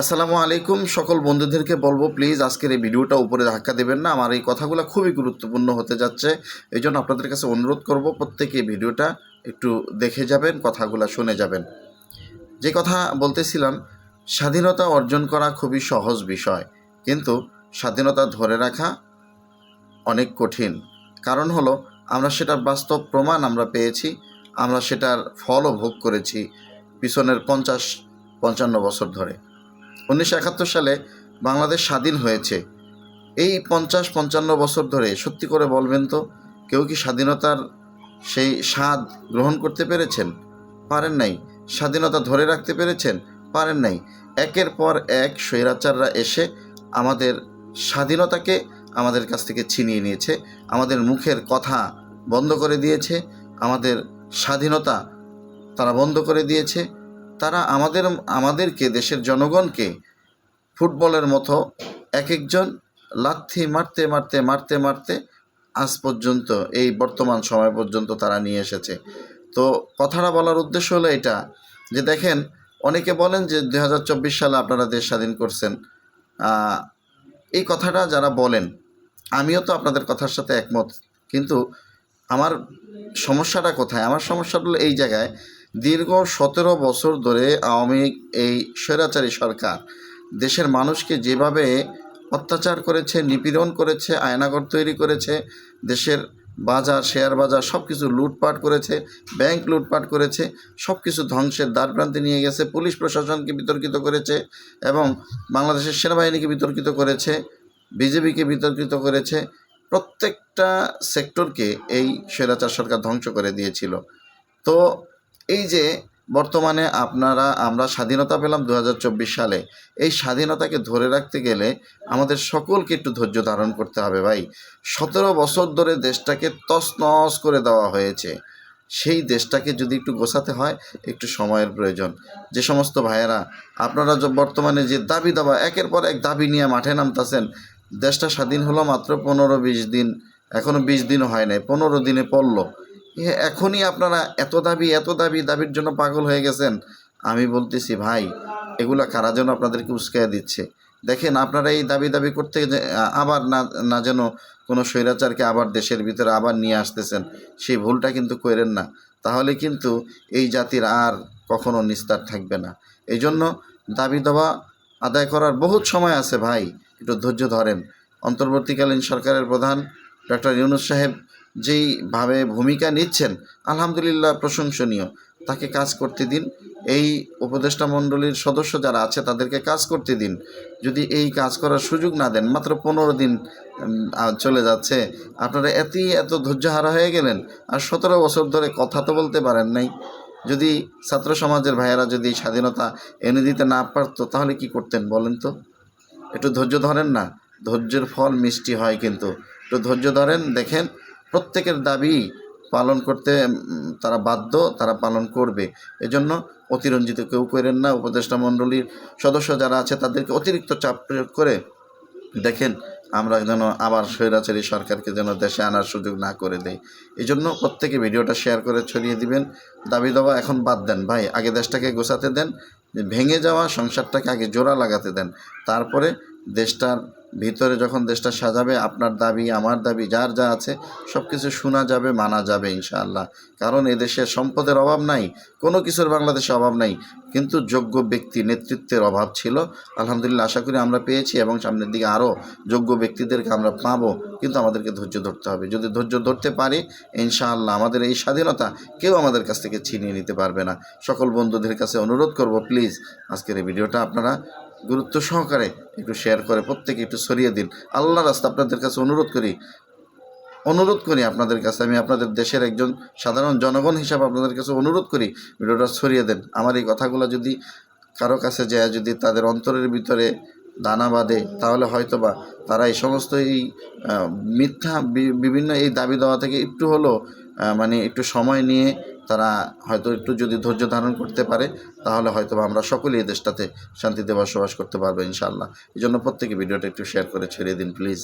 আসসালামু আলাইকুম সকল বন্ধুদেরকে বলব প্লিজ আজকের এই ভিডিওটা উপরে ধাক্কা দেবেন না। আমার এই কথাগুলো খুবই গুরুত্বপূর্ণ হতে যাচ্ছে, এই জন্য আপনাদের কাছে অনুরোধ করব, প্রত্যেকে ভিডিওটা একটু দেখে যাবেন, কথাগুলো শুনে যাবেন। যে কথা বলতেছিলাম, স্বাধীনতা অর্জন করা খুবই সহজ বিষয়, কিন্তু স্বাধীনতা ধরে রাখা অনেক কঠিন। কারণ হলো, আমরা সেটার বাস্তব প্রমাণ আমরা পেয়েছি, আমরা সেটার ফলও ভোগ করেছি, পিছনের পঞ্চাশ, পঞ্চান্ন বছর ধরে। উনিশশো একাত্তর সালে বাংলাদেশ স্বাধীন হয়েছে। এই পঞ্চাশ পঞ্চান্ন বছর ধরে সত্যি করে বলবেন তো, কেউ কি স্বাধীনতার সেই স্বাদ গ্রহণ করতে পেরেছেন? পারেন নাই। স্বাধীনতা ধরে রাখতে পেরেছেন? পারেন নাই। একের পর এক স্বৈরাচাররা এসে আমাদের স্বাধীনতাকে আমাদের কাছ থেকে ছিনিয়ে নিয়েছে, আমাদের মুখের কথা বন্ধ করে দিয়েছে, আমাদের স্বাধীনতা তারা বন্ধ করে দিয়েছে তারা আমাদের, আমাদেরকে, দেশের জনগণকে ফুটবলের মতো এক একজন লাথি মারতে মারতে মারতে মারতে আজ পর্যন্ত, এই বর্তমান সময় পর্যন্ত তারা নিয়ে এসেছে। তো কথাটা বলার উদ্দেশ্য হলো এটা, যে দেখেন, অনেকে বলেন যে দু হাজার চব্বিশ সালে আপনারা দেশ স্বাধীন করছেন। এই কথাটা যারা বলেন, আমিও তো আপনাদের কথার সাথে একমত। কিন্তু আমার সমস্যাটা কোথায়? আমার সমস্যাটা হলো এই জায়গায় দীর্ঘ সতেরো বছর ধরে আওয়ামী এই স্বৈরাচারী সরকার। দেশের মানুষকে যেভাবে অত্যাচার করেছে, নিপীড়ন করেছে আয়নাগর তৈরি করেছে, দেশের বাজার, শেয়ার বাজার সব কিছু লুটপাট করেছে, ব্যাংক লুটপাট করেছে সব কিছু ধ্বংসের দ্বারপ্রান্তে নিয়ে গেছে, পুলিশ প্রশাসনকে বিতর্কিত করেছে এবং বাংলাদেশের সেনাবাহিনীকে বিতর্কিত করেছে, বিজেপিকে বিতর্কিত করেছে। প্রত্যেকটা সেক্টরকে এই স্বৈরাচার সরকার ধ্বংস করে দিয়েছিল। তো এই যে বর্তমানে আপনারা, আমরা স্বাধীনতা পেলাম দু হাজার চব্বিশ সালে। এই স্বাধীনতাকে ধরে রাখতে গেলে আমাদের সকলকে একটু ধৈর্য ধারণ করতে হবে ভাই। সতেরো বছর ধরে দেশটাকে তছনছ করে দেওয়া হয়েছে। সেই দেশটাকে যদি একটু গোছাতে হয়, একটু সময়ের প্রয়োজন। যে সমস্ত ভাইয়েরা, আপনারা বর্তমানে যে দাবি দাবা, একের পর এক দাবি নিয়ে মাঠে নামতাছেন, দেশটা স্বাধীন হলো মাত্র পনেরো বিশ দিন। এখনও বিশ দিনও হয় নাই, পনেরো দিনে পড়ল। এখনই আপনারা এত দাবি এত দাবি, দাবির জন্য পাগল হয়ে গেছেন। আমি বলতেছি, ভাই, এগুলা কারা যেন আপনাদেরকে উস্কাইয়া দিচ্ছে? দেখেন, আপনারা এই দাবি দাবি করতে আবার না না যেন কোনো স্বৈরাচারকে আবার দেশের ভিতরে আবার নিয়ে আসতেছেন, সেই ভুলটা কিন্তু করেন না। তাহলে কিন্তু এই জাতির আর কখনো নিস্তার থাকবে না। এই জন্য দাবি দাবা আদায় করার বহুত সময় আছে, ভাই। একটু ধৈর্য ধরেন। অন্তর্বর্তীকালীন সরকারের প্রধান ডক্টর ইউনুস সাহেব যেইভাবে ভূমিকা নিচ্ছেন, আলহামদুলিল্লাহ প্রশংসনীয়। তাকে কাজ করতে দিন। এই উপদেষ্টা মণ্ডলীর সদস্য যারা আছে, তাদেরকে কাজ করতে দিন। যদি এই কাজ করার সুযোগ না দেন, মাত্র পনেরো দিন চলে যাচ্ছে। আপনারা এতই এত ধৈর্যহারা হয়ে গেলেন, আর সতেরো বছর ধরে কথা তো বলতে পারেন নাই। যদি ছাত্র সমাজের ভাইয়েরা যদি স্বাধীনতা এনে দিতে না পারতো, তাহলে কি করতেন বলেন তো? একটু ধৈর্য ধরেন না। ধৈর্যের ফল মিষ্টি হয় কিন্তু। একটু ধৈর্য ধরেন, দেখেন প্রত্যেকের দাবি পালন করতে তারা বাধ্য, তারা পালন করবে। এজন্য অতিরঞ্জিত কেউ করেন না। উপদেষ্টা মণ্ডলীর সদস্য যারা আছে, তাদেরকে অতিরিক্ত চাপ প্রয়োগ করে দেখেন, আমরা যেন আবার স্বৈরাচারী সরকারকে যেন দেশে আনার সুযোগ না করে দেয় এই জন্য প্রত্যেকে ভিডিওটা শেয়ার করে ছড়িয়ে দিবেন। দাবি দাবা এখন বাদ দেন। ভাই, আগে দেশটাকে গোছাতে দেন, ভেঙে যাওয়া সংসারটাকে আগে জোড়া লাগাতে দেন। তারপরে দেশটার ভিতরে যখন দেশটা সাজাবে, আপনার দাবি, আমার দাবি, যার যা আছে সব কিছু শোনা যাবে, মানা যাবে, ইনশাআল্লাহ। কারণ এদেশে সম্পদের অভাব নাই, কোনো কিছুর বাংলাদেশে অভাব নাই, কিন্তু যোগ্য ব্যক্তি নেতৃত্বের অভাব ছিল। আলহামদুলিল্লাহ, আশা করি আমরা পেয়েছি এবং সামনের দিকে আরও যোগ্য ব্যক্তিদেরকে আমরা পাবো, কিন্তু আমাদেরকে ধৈর্য ধরতে হবে। যদি ধৈর্য ধরতে পারি, ইনশাআল্লাহ আমাদের এই স্বাধীনতা কেউ আমাদের কাছ থেকে ছিনিয়ে নিতে পারবে না। সকল বন্ধুদের কাছে অনুরোধ করব, প্লিজ, আজকের এই ভিডিওটা আপনারা গুরুত্ব সহকারে একটু শেয়ার করে প্রত্যেকে একটু ছড়িয়ে দিন। আল্লাহ রাস্তা আপনাদের কাছে অনুরোধ করি অনুরোধ করি আপনাদের কাছে আমি আপনাদের দেশের একজন সাধারণ জনগণ হিসাবে আপনাদের কাছে অনুরোধ করি ভিডিওটা ছড়িয়ে দেন। আমার এই কথাগুলো যদি কারও কাছে যায় যদি তাদের অন্তরের ভিতরে দানা বাঁধে তাহলে হয়তো বা তারা এই সমস্ত এই মিথ্যা বিভিন্ন এই দাবি দেওয়া থেকে একটু আহ, মানে একটু সময় নিয়ে তারা হয়তো একটু যদি ধৈর্য ধারণ করতে পারে, তাহলে হয়তো আমরা সকলে এই দেশটাতে শান্তিতে বসবাস করতে পারব ইনশাল্লাহ এই জন্য প্রত্যেকে ভিডিওটা একটু শেয়ার করে ছেড়ে দিন প্লিজ